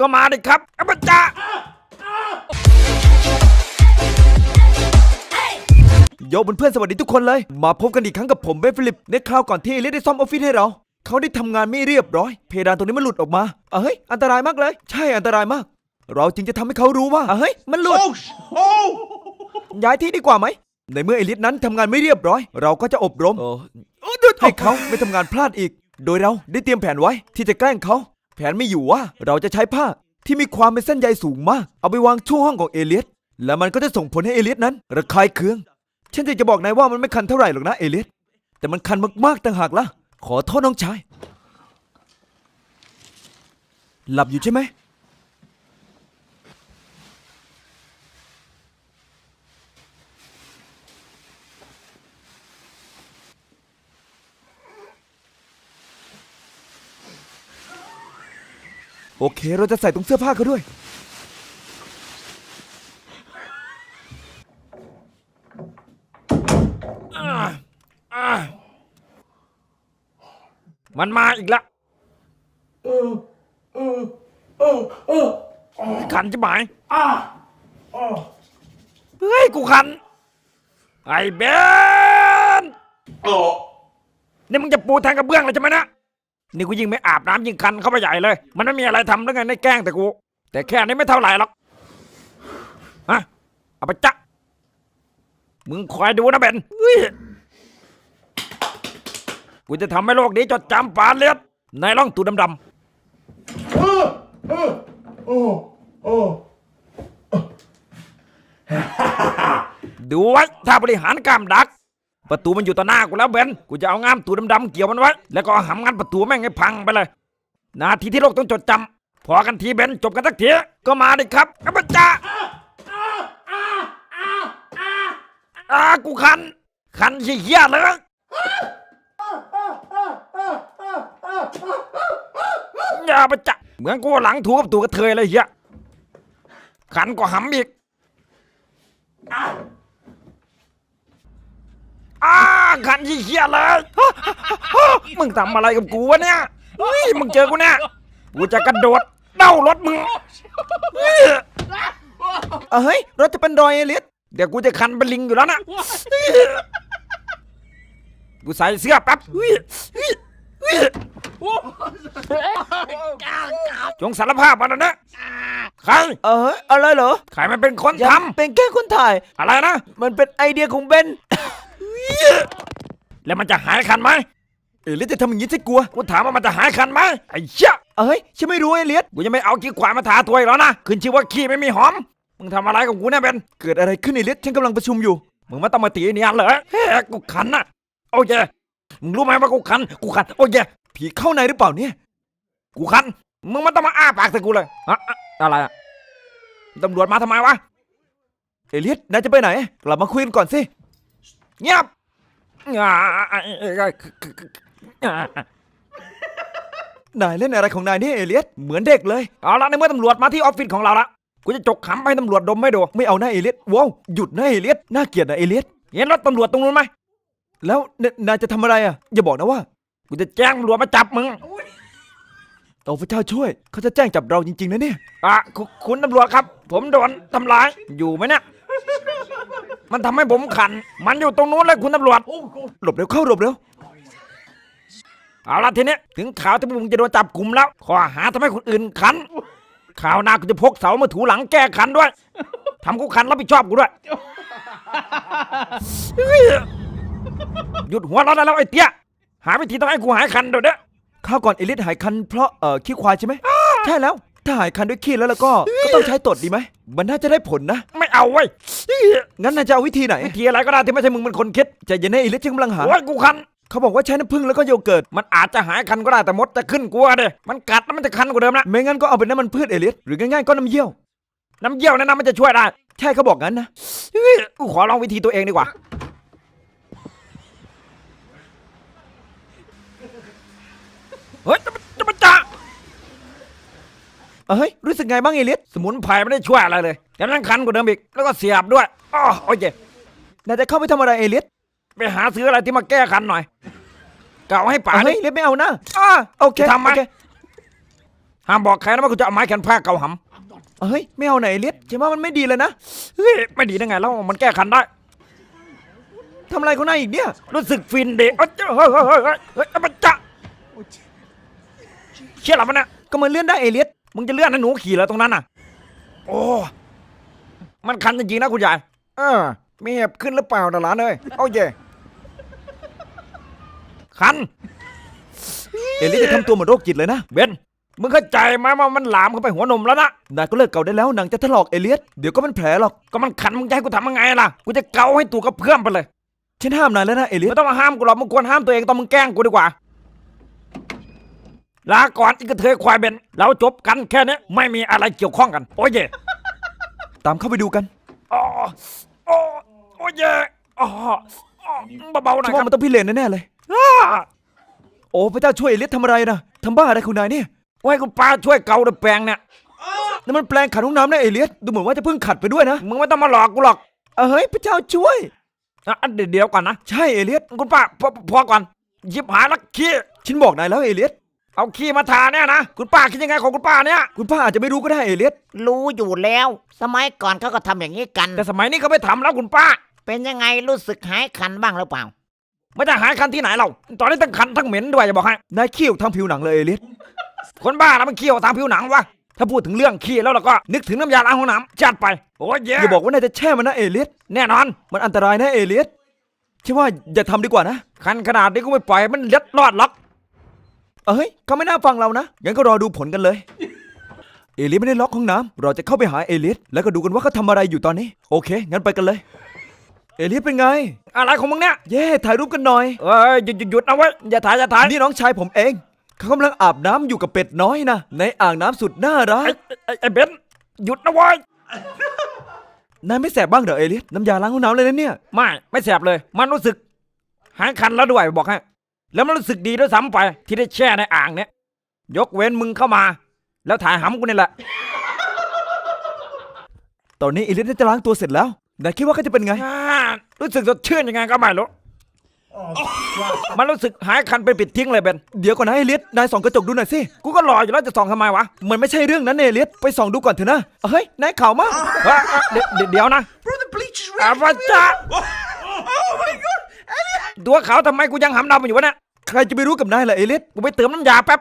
ก็มาดิครับอัปจาโยบนเพื่อนๆสวัสดีทุกคนเลย มาพบกันอีกครั้งกับผมเบนฟิลิป ในคราวก่อนที่เอเลียสได้ซ่อมออฟฟิศให้เรา เขาได้ทำงานไม่เรียบร้อย เพดานตรงนี้มันหลุดออกมาเอ้ย อันตรายมากเลย ใช่อันตรายมาก เราจึงจะทำให้เขารู้ว่าเฮ้ย มันหลุด Oh, sh- oh! ย้ายที่ดีกว่าไหม ในเมื่อเอลิสนั้นทำงานไม่เรียบร้อย เราก็จะอบรมให้เขาไม่ทำงานพลาดอีก โดยเราได้เตรียมแผนไว้ที่จะแกล้งเขา แผนไม่อยู่ว่าเราจะใช้ผ้าที่มีความเป็นเส้นใยสูงมาก เอาไปวางช่วงห้องของเอเลียสและมันก็จะส่งผลให้เอเลียสนั้น ระคายเคือง ฉันอยจะบอกนายว่ามันไม่คันเท่าไหร่หรอกนะเอเลียสแต่มันคันมากๆต่างหากล่ะ ขอโทษน้องชาย หลับอยู่ใช่ไหม โอเค เราจะใส่ตรงเสื้อผ้าเขาด้วย มันมาอีกแล้วขันจะหมายเฮ้ย กูขัน ไอ้เบน Oh! นี่มึงจะปูทางกระเบื้องเลยใช่ไหมนะ นี่กูยิ่งไม่อาบน้ำยิ่งคันเข้าไปใหญ่เลย มันไม่มีอะไรทำแล้วไงในแกล้งแต่กู แต่แค่นี้ไม่เท่าไหร่หรอกฮะเอาไปจักมึงคอยดูนะเบนกูจะทำให้โลกนี้จดจำปานเลียดในร่องตูดำๆดูไว้ถ้าบริหารกล้ามดัก ประตูมันอยู่ต่อหน้ากูแล้วเบนกูจะเอางามตูดำๆเกี่ยวมันไว้แล้วก็หำงันประตูแม่งให้พังไปเลย นาทีที่โลกต้องจดจำพอกันทีเบนจบกันสักทีก็มาดิครับข้าพเจ้าอากูคัน คันเหี้ยเลยอย่าไปจับเหมือนกูหลังถูกับตูกระเทยเลยเหี้ยคันก็หำอีก อ้าคันเหี้ยๆเลยมึงทำอะไรกับกูวะเนี่ยเฮ้ยมึงเจอกูเนี่ยกูจะกระโดดเด้ารถมึงเฮ้ยรถจะเป็นรอยเอเลียสเดี๋ยวกูจะคันเป็นลิงอยู่แล้วนะกูใส่เสื้อแป๊บเฮ้ยเฮ้ยเฮ้ยจงสารภาพมาแล้วนะใครเอออะไรเหรอใครมันเป็นคนทเป็นแค่คนถ่ายำอะไรนะ มันเป็นไอเดียของเบน แล้วมันจะหายคันไหมเอเลียสจะทำอย่างนี้ใช่กลัวกูถามว่ามันจะหายคันไหมไอ้เชี่ยเอ้ยฉันไม่รู้ไอเลียสกูจะไม่เอาขี้ควายมาทาตัวอีกแล้วนะขึ้นชื่อว่าขี้ไม่มีหอมมึงทำอะไรกับกูเนี่ยเบนเกิดอะไรขึ้นไอเลียสฉันกำลังประชุมอยู่มึงไม่ต้องมาตีเนียนเลยเฮ้ยกูขันนะโอเคมึงรู้ไหมว่ากูขันกูขันโอเคผีเข้าในหรือเปล่าเนี่ยกูขันมึงไม่ต้องมาอ้าปากใส่กูเลยอะอะอะไรอะตำรวจมาทำไมวะเอเลียสนายจะไปไหนกลับมาคุยกันก่อนสิเงียบอ่าอ่าอ่า นายเล่นอะไรของนายเนี่ยเอเลียสเหมือนเด็กเลย เอาละในเมื่อตำรวจมาที่ออฟฟิศของเราละกูจะจกขำให้ตำรวจดมไม่ดูไม่เอาหน้าเอเลียสว้าวหยุดนะเอเลียสน่าเกลียดนะเอเลียสเห็นรถตำรวจตรงนู้นไหมแล้วนนายจะทำอะไรอะ อย่าบอกนะว่า กูจะแจ้งตำรวจมาจับมึงโอ้พระเจ้าช่วย เขาจะแจ้งจับเราจริงๆนะเนี่ยอะคุคุณตำรวจครับ ผมโดนทำร้ายอยู่ไหมเนี่ย มันทำให้ผมขัน มันอยู่ตรงนู้นเลยคุณตำรวจ หลบเร็วเข้าหลบเร็ว เอาละทีนี้ถึงข่าวที่พวกมึงจะโดนจับกลุ่มแล้ว ข้อหาทำให้คนอื่นขัน ข่าวหน้ากูจะพกเสามาถูหลังแก้ขันด้วยทำกูขันรับผิดชอบกูด้วยเฮ้ยหยุดหัวเราะได้แล้วไอ้เตี้ย หาวิธีต้องให้กูหายขันเดี๋ยวนี้ข้าวก่อนเอเลียสหายคันเพราะเอ่อขี้ควายใช่ไหม ใช่แล้ว ถ้าหายคันด้วยขี้แล้วแล้วก็ ก็ต้องใช้ตดดีไหม มันน่าจะได้ผลนะไม่ เอาเว้ยเฮ้ยงั้นนายจะเอาวิธีไหน วิธีอะไรก็ได้ที่ไม่ใช่มึงเป็นคนคิดใจเย็นนะเอเลียสฉันกำลังหาโอ้ยกูขันเขาบอกว่าใช้น้ำผึ้งแล้วก็โยเกิร์ต มันอาจจะหายคันก็ได้แต่มดจะขึ้นกลัวเด้มันกัดแล้วมันจะคันกว่าเดิมนะ ไม่งั้นก็เอาเป็นน้ำมันพืชเอเลียสหรือง่ายๆก็น้ำเยี่ยว น้ำเยี่ยวแนะนำมันจะช่วยได้ ใช่เขาบอกงั้นนะเฮ้ยกูขอลองวิธีตัวเองดีกว่า เฮ้ยจะมาจะมาจ้า เอ้ย รู้สึกไงบ้างเอเลียสสมุนไพรไม่ได้ช่วยอะไรเลยแถมยังคันกว่าเดิมอีก แล้วก็เสียบด้วยอ๋อโอเคนายจะเข้าไปทำอะไรเอเลียสไปหาซื้ออะไรที่มาแก้คันหน่อยเก่าให้ป่าเฮ้นี่ยเลียสไม่เอานะอ่าโอเคทำไหมโอเคห้ามบอกใครนะว่ากูจะเอาไม้แขวนผ้าเกาหเฮ้ยไม่เอาไหนเอเลียสฉันว่ามันไม่ดีเลยนะำเฮ้ยไม่ดีได้ไงแล้วมันแก้คันได้ทำอะไรเขาหน้าอีกเนี่ย รู้สึกฟินดีเอ้ยเฮ้ยเฮ้ยเฮ้ยเฮ้ยเฮ้ยมันจะเชี่ยหรอมันเนี่ยก็มันเลื่อนได้เอเลียส มึงจะเลื่อนให้หนูขี่แล้วตรงนั้นน่ะ โอ้ มันคันจริงๆนะคุณยาย เออมีเห็บขึ้นหรือเปล่าดาหลานเอ้ยโอ้เยคัน เอเลียสจะทำตัวเหมือนโรคจิตเลยนะเบนมึงเข้าใจไหมว่ามันหลามเข้าไปหัวนมแล้วนะนายก็เลิกเกาได้แล้วหนังจะถลอกเอเลียสเดี๋ยวก็เป็นแผลหรอก ก็มันขันมึงจะให้กูทำยังไงล่ะ กูจะเกาให้ตัวกระเพื่อมไปเลย ฉันห้ามนายแล้วนะเอเลียสไม่ต้องมาห้ามกูหรอก มึงควรห้ามตัวเองตอนมึงแกล้งกูดีกว่า ลาก่อนอีกกระเทยควายเบนเราจบกันแค่นี้ไม่มีอะไรเกี่ยวข้องกัน โอ้ยเย่ตามเข้าไปดูกันอ๋อโอ้โอ้ยเย่อ๋ออ๋อเบาๆหน่ฉัอนยคว่ารับมันต้องพี่เลนแน่ๆเลย อ้าโอ้พระเจ้าช่วยเอเลียสทำอะไรนะทำบ้าอะไรคุณนายเนี่ยโอ้ยคุณป้าช่วยเกาด้วยแปรงเนี่ยนั่นมันแปลงขัดห้องน้ำนะเอเลียสดูเหมือนว่าจะเพิ่งขัดไปด้วยนะมึงไม่ต้องมาหลอกกูหรอกเออเฮ้ยพระเจ้าช่วย อะอันเดี๋ยวเดี๋ยวก่อนนะ ใช่เอเลียสคุณป้าพอพอก่อนหยิบหายลักขี้ฉันบอกนายแล้วเอเลียส เอาขี้มาทาเนี่ยนะ คุณป้าคิดยังไงของคุณป้าเนี่ย คุณป้าอาจจะไม่รู้ก็ได้เอเลียสรู้อยู่แล้ว สมัยก่อนเขาก็ทำอย่างนี้กัน แต่สมัยนี้เขาไม่ทำแล้วคุณป้า เป็นยังไงรู้สึกหายคันบ้างหรือเปล่า ไม่จะหายคันที่ไหนเรา ตอนนี้ทั้งคันทั้งเหม็นด้วยจะบอกให้ นายเขี้ยวทางผิวหนังเลยเอเลียสคนบ้านะมันเคี้ยวตามผิวหนังวะ ถ้าพูดถึงเรื่องขี้แล้วเราก็นึกถึงน้ำยาล้างห้องน้ำจัดไป โอ้ยเย่อย่าบอกว่านายจะแช่มันนะเอเลียสแน่นอน มันอันตรายนะเอเลียสฉันว่าอย่าทำดีกว่านะ คันขนาดนี้ก็ไม่ปล่อยให้มันเล็ดรอดหรอก เอ้ยเขาไม่น่าฟังเรานะ งั้นก็รอดูผลกันเลย เอเลียสไม่ได้ล็อกห้องน้ำ เราจะเข้าไปหาเอเลียสแล้วก็ดูกันว่าเขาทำอะไรอยู่ตอนนี้ โอเค งั้นไปกันเลย เอเลียสเป็นไง อะไรของมึงเนี่ย เย่ถ่ายรูปกันหน่อย เอ้ยหยุดหยุดหยุดนะเว้ยอย่าถ่ายอย่าถ่าย นี่น้องชายผมเอง เขากำลังอาบน้ำอยู่กับเป็ดน้อยนะ ในอ่างน้ำสุดน่ารัไอ้กไอ้ไอ้เบนหยุดนะเว้ยนายไม่แสบบ้างเหรอเอเลียสน้ำยาล้างห้องน้ำเลยนะเนี่ย ไม่ ไม่แสบเลย มันรู้สึกหายคันแล้วด้วยบอกให้ แล้วมันรู้สึกดีด้วยซ้ำไป ที่ได้แช่ในอ่างเนี่ย ยกเว้นมึงเข้ามา แล้วถ่ายหำกูนี่แหละ ตอนนี้เอเลียสน่าจะล้างตัวเสร็จแล้วนายคิดว่าเขาจะเป็นไง อ่ารู้สึกสดชื่นยังไงก็ไม่รู้มันรู้สึกหายคันไปปิดทิ้งเลยเบนเดี๋ยวก่อนนะเอเลียสนายส่องกระจกดูหน่อยสิ กูก็รออยู่แล้วจะส่องทำไมวะ มันไม่ใช่เรื่องนั้นเอเลียสไปส่องดูก่อนเถอะนะ เฮ้ย นายข่าวมากเฮ้ยเดี๋ยวเดี๋ยวเดี๋ยวนะ Bro, the bleach is อา red. วาจ้า Oh my god. ตัวขาวทำไมกูยังหำดำอยู่วะเนี่ยใครจะไปรู้กับนายล่ะเอเลียสกูไปเติมน้ำยาแป๊บ